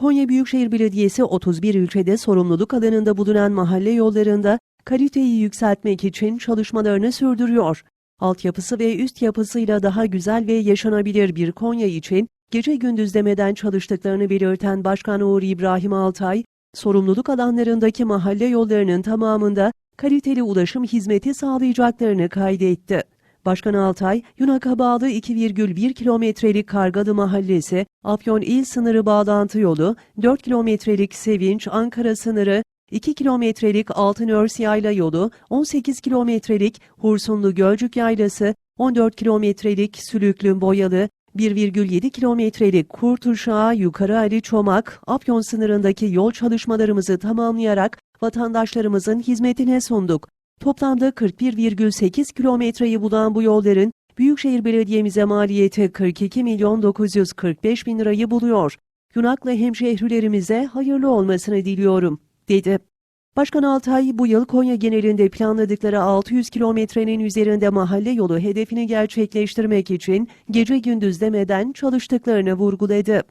Konya Büyükşehir Belediyesi 31 ilçede sorumluluk alanında bulunan mahalle yollarında kaliteyi yükseltmek için çalışmalarını sürdürüyor. Altyapısı ve üst yapısıyla daha güzel ve yaşanabilir bir Konya için gece gündüz demeden çalıştıklarını belirten Başkan Uğur İbrahim Altay, sorumluluk alanlarındaki mahalle yollarının tamamında kaliteli ulaşım hizmeti sağlayacaklarını kaydetti. Başkan Altay, Yunak'a bağlı 2,1 kilometrelik Kargalı Mahallesi, Afyon İl Sınırı Bağlantı Yolu, 4 kilometrelik Sevinç, Ankara Sınırı, 2 kilometrelik Altınörs Yayla Yolu, 18 kilometrelik Hursunlu Gölcük Yaylası, 14 kilometrelik Sülüklü Boyalı, 1,7 kilometrelik Kurtuşağı Yukarı Ali Çomak, Afyon sınırındaki yol çalışmalarımızı tamamlayarak vatandaşlarımızın hizmetine sunduk. Toplamda 41,8 kilometreyi bulan bu yolların Büyükşehir Belediye'mize maliyeti 42 milyon 945 bin lirayı buluyor. Yunaklı hemşehrilerimize hayırlı olmasını diliyorum, dedi. Başkan Altay bu yıl Konya genelinde planladıkları 600 kilometrenin üzerinde mahalle yolu hedefini gerçekleştirmek için gece gündüz demeden çalıştıklarını vurguladı.